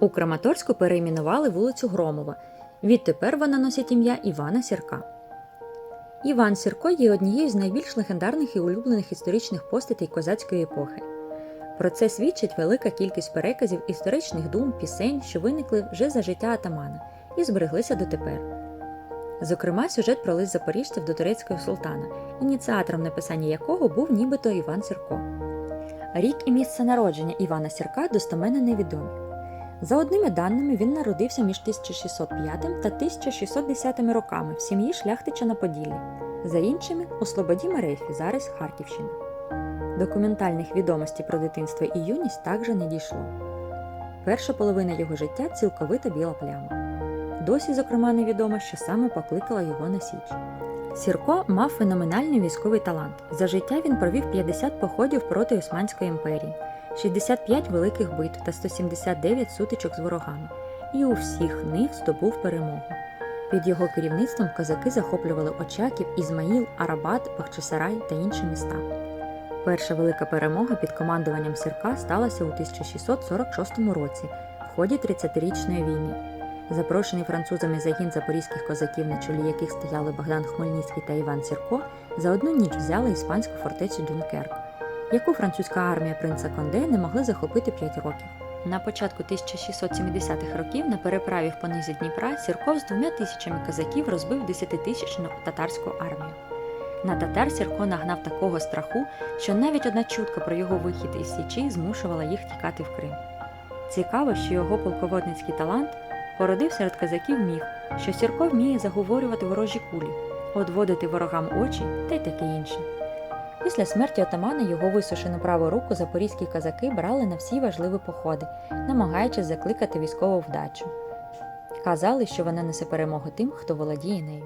У Краматорську перейменували вулицю Громова. Відтепер вона носить ім'я Івана Сірка. Іван Сірко є однією з найбільш легендарних і улюблених історичних постатей козацької епохи. Про це свідчить велика кількість переказів історичних дум, пісень, що виникли вже за життя атамана і збереглися дотепер. Зокрема, сюжет про лист запоріжців до турецького султана, ініціатором написання якого був нібито Іван Сірко. Рік і місце народження Івана Сірка достеменно невідомі. За одними даними, він народився між 1605 та 1610 роками в сім'ї шляхтича на Поділлі, за іншими у Слободі Мерефі, зараз Харківщина. Документальних відомостей про дитинство і юність також не дійшло. Перша половина його життя цілковито біла пляма. Досі, зокрема, невідомо, що саме покликала його на Січ. Сірко мав феноменальний військовий талант. За життя він провів 50 походів проти Османської імперії, 65 великих битв та 179 сутичок з ворогами, і у всіх них здобув перемогу. Під його керівництвом козаки захоплювали Очаків, Ізмаїл, Арабат, Бахчисарай та інші міста. Перша велика перемога під командуванням Сірка сталася у 1646 році в ході 30-річної війни. Запрошений французами загін запорізьких козаків, на чолі яких стояли Богдан Хмельницький та Іван Сірко, за одну ніч взяли іспанську фортецю Дункерк, яку французька армія принца Конде не могли захопити 5 років. На початку 1670-х років на переправі в понизі Дніпра Сірко з двома тисячами козаків розбив 10-тисячну татарську армію. На татар Сірко нагнав такого страху, що навіть одна чутка про його вихід із Січі змушувала їх тікати в Крим. Цікаво, що його полководницький талант породив серед козаків міф, що Сірко вміє заговорювати ворожі кулі, одводити ворогам очі та й таке інше. Після смерті отамана його висушену праву руку запорізькі козаки брали на всі важливі походи, намагаючись закликати військову вдачу. Казали, що вона несе перемогу тим, хто володіє нею.